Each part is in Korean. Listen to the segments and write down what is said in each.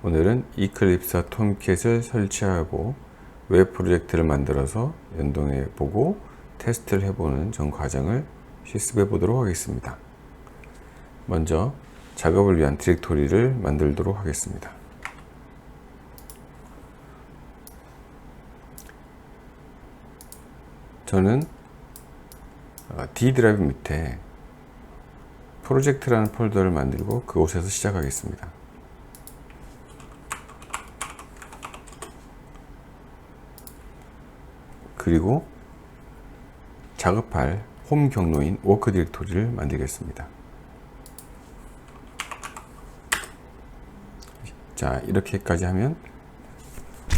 오늘은 이클립스 톰캣을 설치하고 웹 프로젝트를 만들어서 연동해 보고 테스트를 해보는 전 과정을 실습해 보도록 하겠습니다. 먼저 작업을 위한 디렉토리를 만들도록 하겠습니다. 저는 어, D 드라이브 밑에 프로젝트라는 폴더를 만들고 그곳에서 시작하겠습니다. 그리고 작업할 홈 경로인 워크 디렉토리를 만들겠습니다. 자, 이렇게까지 하면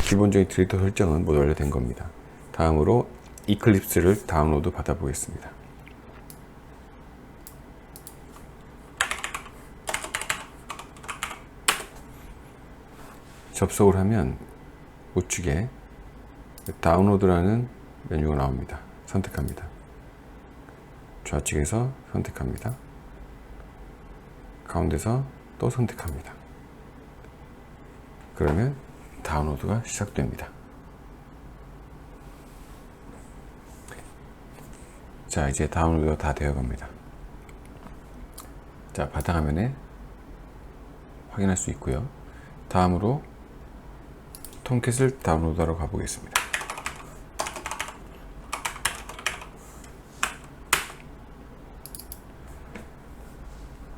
기본적인 디렉터 설정은 모두 완료된 겁니다. 다음으로 이클립스를 다운로드 받아 보겠습니다. 접속을 하면 우측에 다운로드라는 메뉴가 나옵니다. 선택합니다. 좌측에서 선택합니다. 가운데서 또 선택합니다. 그러면 다운로드가 시작됩니다. 자, 이제 다운로드가 다 되어 갑니다. 자, 바탕화면에 확인할 수 있고요. 다음으로 톰캣을 다운로드하러 가보겠습니다.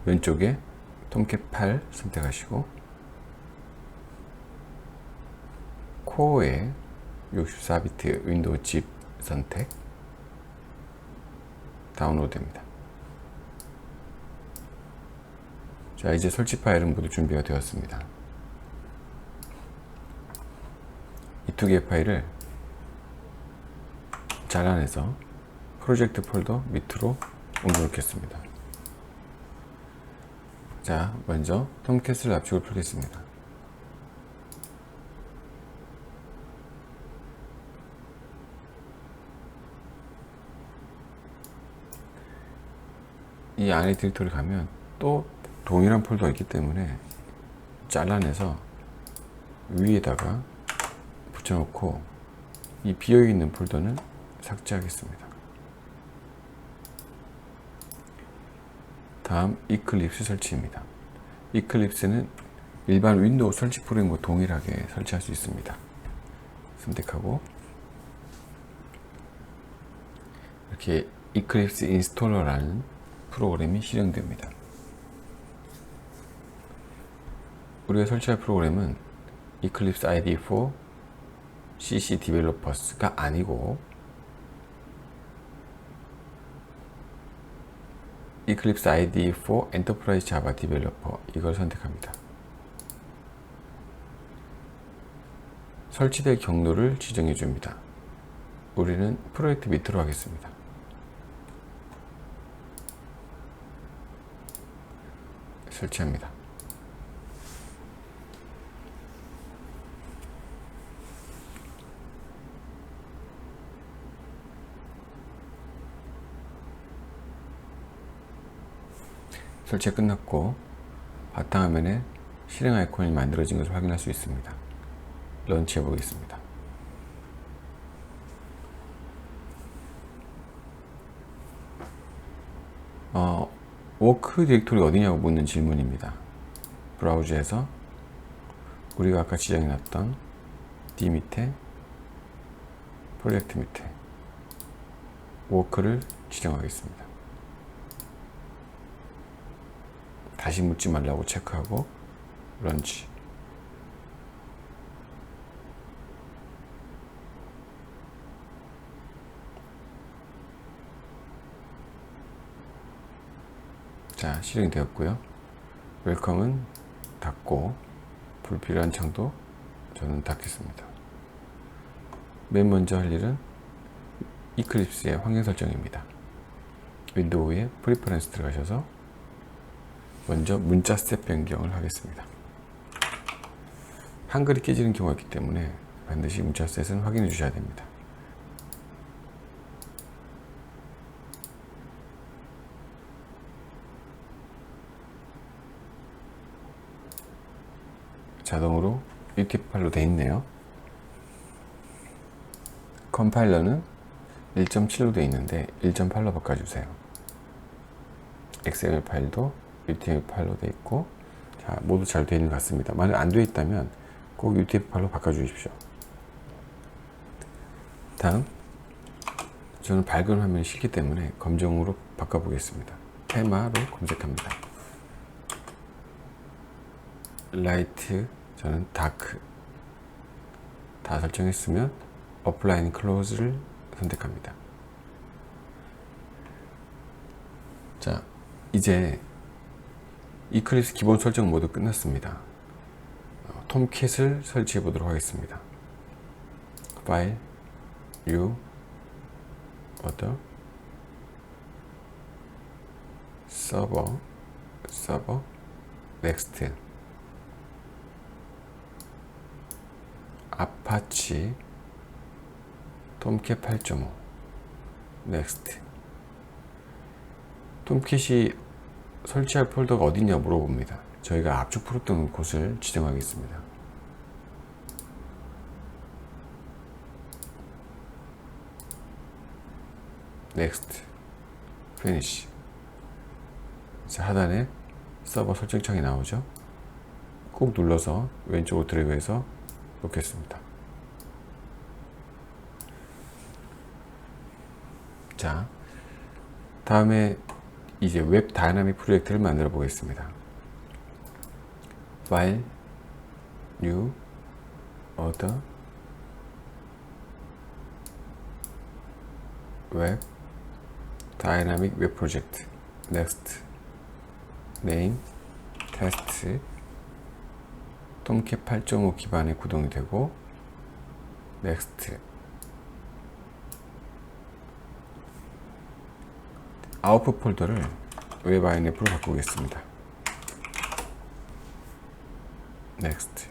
왼쪽에 톰캣 8 선택하시고 코어에 64비트 윈도우 칩 선택 다운로드 됩니다. 자 이제 설치 파일은 모두 준비가 되었습니다. 이 두 개의 파일을 잘라내서 프로젝트 폴더 밑으로 옮겨 놓겠습니다. 자, 먼저 톰캣을 압축을 풀겠습니다. 이 안에 디렉토리 가면 또 동일한 폴더가 있기 때문에 잘라내서 위에다가 붙여놓고 이 비어있는 폴더는 삭제하겠습니다. 다음 이클립스 설치입니다. 이클립스는 일반 윈도우 설치 프로그램과 동일하게 설치할 수 있습니다. 선택하고 이렇게 이클립스 인스톨러라는 프로그램이 실행됩니다. 우리가 설치할 프로그램은 이클립스 ID4 CC 디벨로퍼스가 아니고 이클립스 ID4 엔터프라이즈 자바 디벨로퍼 이걸 선택합니다. 설치될 경로를 지정해 줍니다. 우리는 프로젝트 밑으로 하겠습니다. 설치합니다. 설치가 끝났고 바탕화면에 실행 아이콘이 만들어진 것을 확인할 수 있습니다. 런치해 보겠습니다. 어, 워크 디렉토리 어디냐고 묻는 질문입니다. 브라우저에서 우리가 아까 지정해 놨던 D 밑에 프로젝트 밑에 워크를 지정하겠습니다. 다시 묻지 말라고 체크하고 런치. 자 실행이 되었고요. 웰컴은 닫고 불필요한 창도 저는 닫겠습니다. 맨 먼저 할 일은 이클립스의 환경 설정입니다. 윈도우에 프리퍼런스 들어가셔서 먼저 문자 스텝 변경을 하겠습니다. 한글이 깨지는 경우가 있기 때문에 반드시 문자 셋은 확인해 주셔야 됩니다. 자동으로 UTF-8로 돼 있네요. 컴파일러는 1.7로 돼 있는데 1.8로 바꿔주세요. XML 파일도 UTF-8로 돼 있고 자 모두 잘 되어 있는 것 같습니다. 만약 안 되어 있다면 꼭 UTF-8로 바꿔 주십시오. 다음 저는 밝은 화면이 싫기 때문에 검정으로 바꿔 보겠습니다. 테마로 검색합니다. 라이트 저는 다크 다 설정했으면 어플라인 클로즈를 선택합니다. 자 이제 이클립스 기본 설정 모두 끝났습니다. 어, 톰캣을 설치해 보도록 하겠습니다. 파일, new, other, 서버, 서버, next, 아파치, 톰캣 8.5, next. 톰캣이 설치할 폴더가 어디냐 물어봅니다. 저희가 압축 풀었던 곳을 지정하겠습니다. Next, Finish. 자, 하단에 서버 설정창이 나오죠. 꾹 눌러서 왼쪽으로 드래그해서 놓겠습니다. 자, 다음에 이제 웹 다이나믹 프로젝트를 만들어 보겠습니다. 파일, new, other, 웹, 다이나믹 웹 프로젝트, next, name, test, 톰캣 8.5 기반에 구동이 되고, next, 아웃풋 폴더를 웹 INF로 바꾸겠습니다. Next.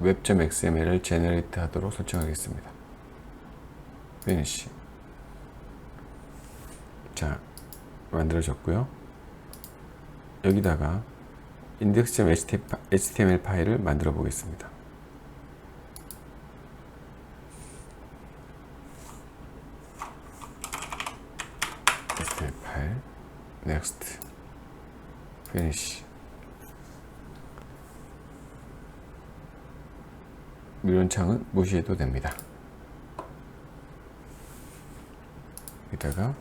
web.xml을 제너레이트 하도록 설정하겠습니다. Finish. 자, 만들어졌고요. 여기다가 index.html 파일을 만들어 보겠습니다. HTML 파일, next, finish. 이런 창은 무시해도 됩니다. 여기다가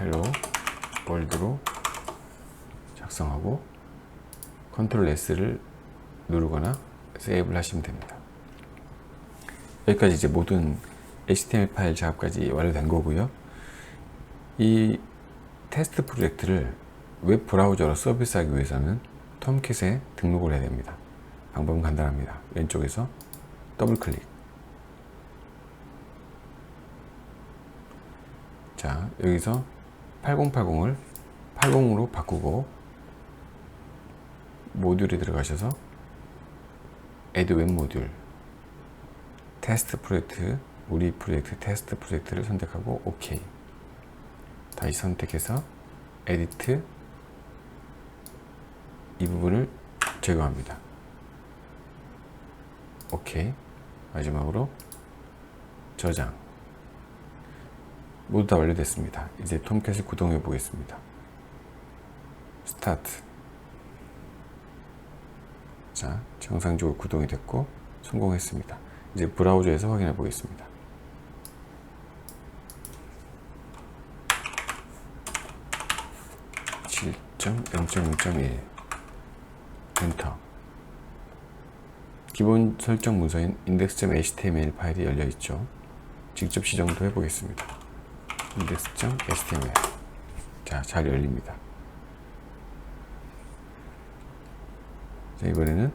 hello world로 작성하고 컨트롤 S를 누르거나 세이브를 하시면 됩니다. 여기까지 이제 모든 HTML 파일 작업까지 완료된 거고요. 이 테스트 프로젝트를 웹 브라우저로 서비스하기 위해서는 톰캣에 등록을 해야 됩니다. 방법은 간단합니다. 왼쪽에서 더블 클릭. 자, 여기서 8080을 80으로 바꾸고 모듈에 들어가셔서 Add 웹 모듈 테스트 프로젝트 우리 프로젝트 테스트 프로젝트를 선택하고 OK. 다시 선택해서 에디트 이 부분을 제거합니다. 오케이. 마지막으로 저장. 모두 다 완료됐습니다. 이제 톰캣을 구동해 보겠습니다. 스타트. 자, 정상적으로 구동이 됐고 성공했습니다. 이제 브라우저에서 확인해 보겠습니다. 0.0.1 엔터 기본 설정 문서인 index.html 파일이 열려 있죠. 직접 시정도 해보겠습니다. index.html 자, 잘 열립니다. 자, 이번에는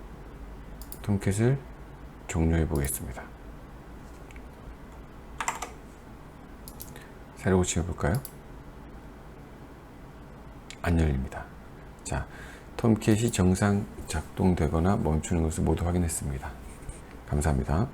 톰캣을 종료해 보겠습니다. 새로 고침해 볼까요? 안 열립니다. 자, 톰캣이 정상 작동되거나 멈추는 것을 모두 확인했습니다. 감사합니다.